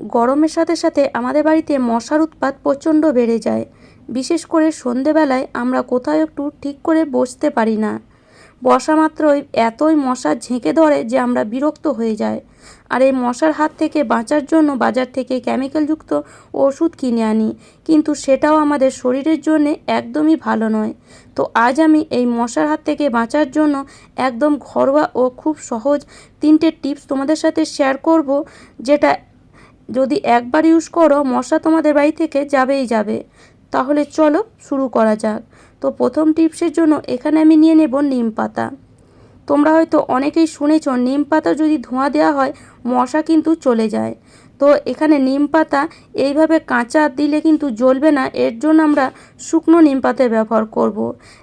গরমের সাথে সাথে আমাদের বাড়িতে মশার উৎপাত প্রচণ্ড বেড়ে যায়। বিশেষ করে সন্ধেবেলায় আমরা কোথাও একটু ঠিক করে বসতে পারি না। বসা মাত্রই এতই মশা ঝেঁকে ধরে যে আমরা বিরক্ত হয়ে যায় আর এই মশার হাত থেকে বাঁচার জন্য বাজার থেকে কেমিক্যালযুক্ত ওষুধ কিনে আনি। কিন্তু সেটাও আমাদের শরীরের জন্যে একদমই ভালো নয়। তো আজ আমি এই মশার হাত থেকে বাঁচার জন্য একদম ঘরোয়া ও খুব সহজ তিনটে টিপস তোমাদের সাথে শেয়ার করব, যেটা যদি একবার ইউজ করো, মশা তোমাদের বাড়ি থেকে যাবেই যাবে। তাহলে চলো, শুরু করা যাক। তো প্রথম টিপসের জন্য এখানে আমি নিয়ে নেব নিম পাতা। তোমরা হয়তো অনেকেই শুনেছ, নিম পাতা যদি ধোঁয়া দেওয়া হয়, মশা কিন্তু চলে যায়। তো এখানে নিম পাতা এইভাবে কাঁচা দিলে কিন্তু জ্বলবে না, এর জন্য আমরা শুকনো নিম পাতা ব্যবহার করব।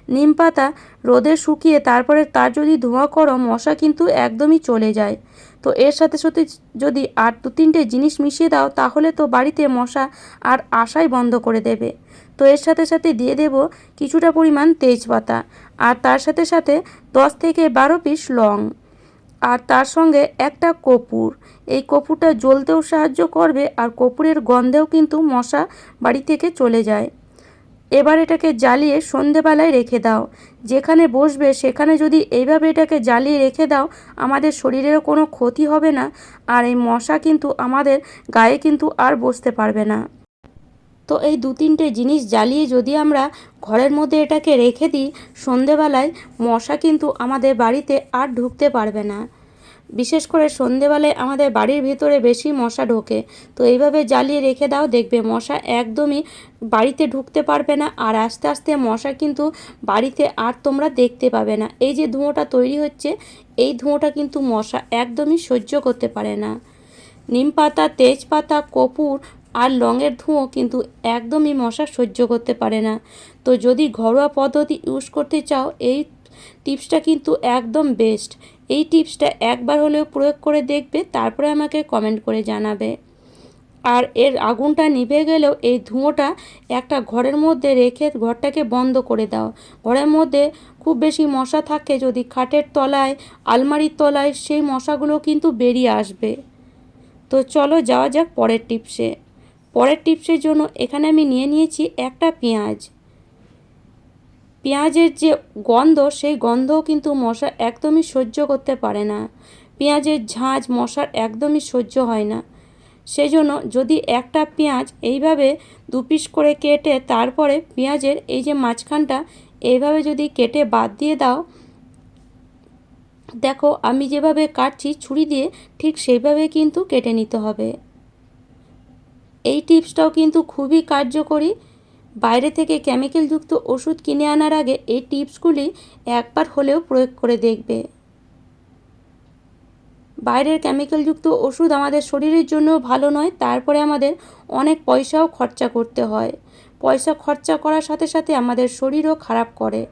নিম পাতা রোদে শুকিয়ে তারপরে তার যদি ধোঁয়া করো, মশা কিন্তু একদমই চলে যায়। তো এর সাথে সাথে যদি আর দু তিনটে জিনিস মিশিয়ে দাও, তাহলে তো বাড়িতে মশা আর আশাই বন্ধ করে দেবে। তো এর সাথে সাথে দিয়ে দেব কিছুটা পরিমাণ তেজপাতা আর তার সাথে সাথে দশ থেকে বারো পিস লং আর তার সঙ্গে একটা কপুর। এই কপুরটা জ্বলতেও সাহায্য করবে আর কপুরের গন্ধেও কিন্তু মশা বাড়ি থেকে চলে যায়। এবার এটাকে জ্বালিয়ে সন্ধেবেলায় রেখে দাও। যেখানে বসবে সেখানে যদি এইভাবে এটাকে জ্বালিয়ে রেখে দাও, আমাদের শরীরেরও কোনো ক্ষতি হবে না। আর এই মশা কিন্তু আমাদের গায়ে কিন্তু আর বসতে পারবে না। তো এই দু তিনটে জিনিস জ্বালিয়ে যদি আমরা ঘরের মধ্যে এটাকে রেখে দিই, সন্ধেবেলায় মশা কিন্তু আমাদের বাড়িতে আর ঢুকতে পারবে না। বিশেষ করে সন্ধেবেলায় আমাদের বাড়ির ভিতরে বেশি মশা ঢোকে। তো এইভাবে জ্বালিয়ে রেখে দাও, দেখবে মশা একদমই বাড়িতে ঢুকতে পারবে না আর আস্তে আস্তে মশা কিন্তু বাড়িতে আর তোমরা দেখতে পাবে না। এই যে ধোঁয়াটা তৈরি হচ্ছে, এই ধোঁয়াটা কিন্তু মশা একদমই সহ্য করতে পারে না। নিম পাতা তেজপাতা কপুর আর লংয়ের ধোঁয়া কিন্তু একদমই মশা সহ্য করতে পারে না। তো যদি ঘরোয়া পদ্ধতি ইউজ করতে চাও, এই টিপসটা কিন্তু একদম বেস্ট এই টিপসটা একবার হলেও প্রয়োগ করে দেখবে, তারপরে আমাকে কমেন্ট করে জানাবে। আর এর আগুনটা নিভে গেলেও এই ধুঁয়োটা একটা ঘরের মধ্যে রেখে ঘরটাকে বন্ধ করে দাও। ঘরের মধ্যে খুব বেশি মশা থাকে, যদি খাটের তলায়, আলমারির তলায় সেই মশাগুলো কিন্তু বেরিয়ে আসবে। তো চলো যাওয়া যাক পরের টিপসে। পরের টিপসের জন্য এখানে আমি নিয়ে নিয়েছি একটা পেঁয়াজ। পেঁয়াজের যে গন্ধ, সেই গন্ধও কিন্তু মশা একদমই সহ্য করতে পারে না। পেঁয়াজের ঝাঁঝ মশার একদমই সহ্য হয় না। সেই জন্য যদি একটা পেঁয়াজ এইভাবে দু পিস করে কেটে তারপরে পেঁয়াজের এই যে মাঝখানটা এইভাবে যদি কেটে বাদ দিয়ে দাও, দেখো আমি যেভাবে কাটছি ছুরি দিয়ে ঠিক সেইভাবে কিন্তু কেটে নিতে হবে। এই টিপসটাও কিন্তু খুবই কার্যকরী। বাইরে থেকে কেমিক্যালযুক্ত ওষুধ কিনে আনার আগে এই টিপসগুলি একবার হলেও প্রয়োগ করে দেখবে। বাইরের কেমিক্যালযুক্ত ওষুধ আমাদের শরীরের জন্য ভালো নয়, তারপরে আমাদের অনেক পয়সাও খরচা করতে হয়। পয়সা খরচা করার সাথে সাথে আমাদের শরীরও খারাপ করে।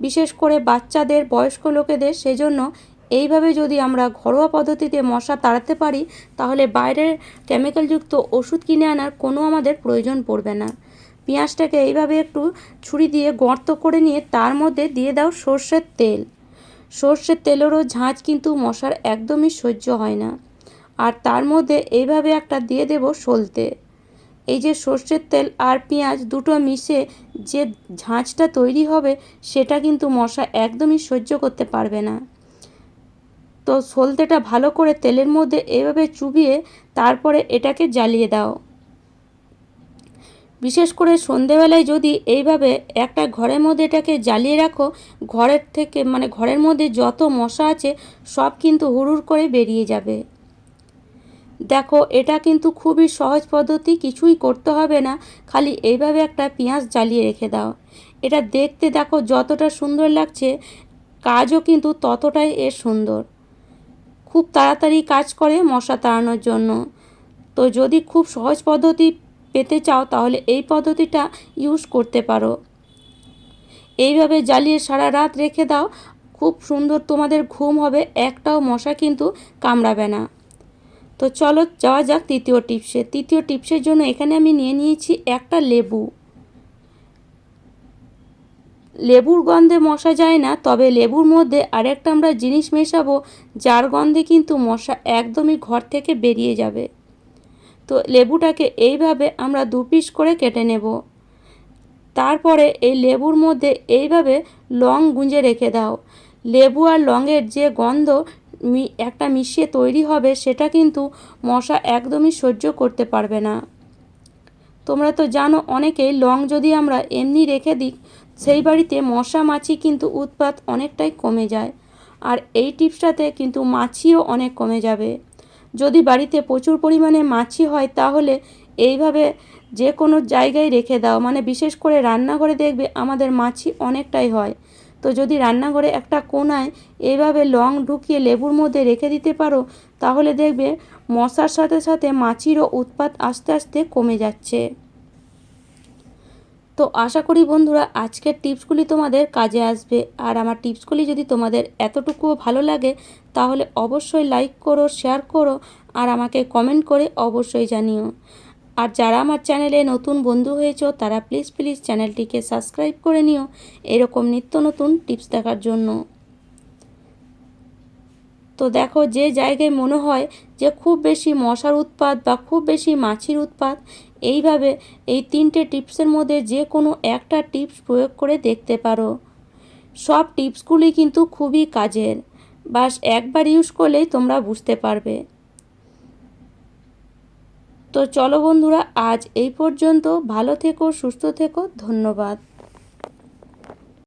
বিশেষ করে বাচ্চাদের, বয়স্ক লোকেদের, সেজন্য এইভাবে যদি আমরা ঘরোয়া পদ্ধতিতে মশা তাড়াতে পারি, তাহলে বাইরের কেমিক্যালযুক্ত ওষুধ কিনে আনার কোনো আমাদের প্রয়োজন পড়বে না। পেঁয়াজটাকে এইভাবে একটু ছুরি দিয়ে গর্ত করে নিয়ে তার মধ্যে দিয়ে দাও সর্ষের তেল। সর্ষের তেলেরও ঝাঁজ কিন্তু মশার একদমই সহ্য হয় না। আর তার মধ্যে এইভাবে একটা দিয়ে দেব সলতে। এই যে সর্ষের তেল আর পেঁয়াজ দুটো মিশে যে ঝাঁঝটা তৈরি হবে, সেটা কিন্তু মশা একদমই সহ্য করতে পারবে না। তো সলতেটা ভালো করে তেলের মধ্যে এভাবে চুবিয়ে তারপরে এটাকে জ্বালিয়ে দাও। বিশেষ করে সন্ধেবেলায় যদি এইভাবে একটা ঘরের মধ্যে এটাকে জ্বালিয়ে রাখো, ঘরের থেকে মানে ঘরের মধ্যে যত মশা আছে, সব কিন্তু হুড়ুর করে বেরিয়ে যাবে। দেখো, এটা কিন্তু খুবই সহজ পদ্ধতি, কিছুই করতে হবে না, খালি এইভাবে একটা পেঁয়াজ জ্বালিয়ে রেখে দাও। এটা দেখতে দেখো যতটা সুন্দর লাগছে, কাজও কিন্তু ততটাই এর সুন্দর। খুব তাড়াতাড়ি কাজ করে মশা তাড়ানোর জন্য। তো যদি খুব সহজ পদ্ধতি পেতে চাও তাহলে এই পদ্ধতিটা ইউজ করতে পারো। এইভাবে জ্বালিয়ে সারা রাত রেখে দাও। খুব সুন্দর তোমাদের ঘুম হবে, একটাও মশা কিন্তু কামড়াবে না। তো চলো যাওয়া যাক তৃতীয় টিপসে। তৃতীয় টিপসের জন্য এখানে আমি নিয়ে নিয়েছি একটা লেবু। লেবুর গন্ধে মশা যায় না, তবে লেবুর মধ্যে আরেকটা আমরা জিনিস মেশাবো, যার গন্ধে কিন্তু মশা একদমই ঘর থেকে বেরিয়ে যাবে। তো লেবুটাকে এইভাবে আমরা দু পিস করে কেটে নেব। তারপরে এই লেবুর মধ্যে এইভাবে লং গুঁজে রেখে দাও। লেবু আর লংয়ের যে গন্ধ একটা মিশিয়ে তৈরি হবে সেটা কিন্তু মশা একদমই সহ্য করতে পারবে না। তোমরা তো জানো অনেকেই লং যদি আমরা এমনি রেখে দিই, সেই বাড়িতে মশা মাছি কিন্তু উৎপাত অনেকটাই কমে যায়। আর এই টিপসটাতে কিন্তু মাছিও অনেক কমে যাবে। যদি বাড়িতে প্রচুর পরিমাণে মাছি হয়, তাহলে এইভাবে যে কোনো জায়গায় রেখে দাও। মানে বিশেষ করে রান্নাঘরে দেখবে আমাদের মাছি অনেকটাই হয়। তো যদি রান্নাঘরে একটা কোনায় এইভাবে লং ঢুকিয়ে লেবুর মধ্যে রেখে দিতে পারো, তাহলে দেখবে মশার সাথে সাথে মাছিরও উৎপাত আস্তে আস্তে কমে যাচ্ছে। তো আশা করি বন্ধুরা, আজকের টিপসগুলি তোমাদের কাজে আসবে। আর আমার টিপসগুলি যদি তোমাদের এতটুকুও ভালো লাগে, তাহলে অবশ্যই লাইক করো শেয়ার করো, আর আমাকে কমেন্ট করে অবশ্যই জানিও। আর যারা আমার চ্যানেলে নতুন বন্ধু হয়েছ, তারা প্লিজ প্লিজ চ্যানেলটিকে সাবস্ক্রাইব করে নিও। এরকম নিত্য নতুন টিপস দেখার জন্য। তো দেখো যে জায়গায় মনে হয় যে খুব বেশি মশার উৎপাত বা খুব বেশি মাছির উৎপাত, এইভাবে এই তিনটে টিপসের মধ্যে যে কোনো একটা টিপস প্রয়োগ করে দেখতে পারো। সব টিপসগুলি কিন্তু খুবই কাজের। বাস একবার ইউজ করলেই তোমরা বুঝতে পারবে। তো চলো বন্ধুরা, আজ এই পর্যন্ত। ভালো থেকো, সুস্থ থেকো। ধন্যবাদ।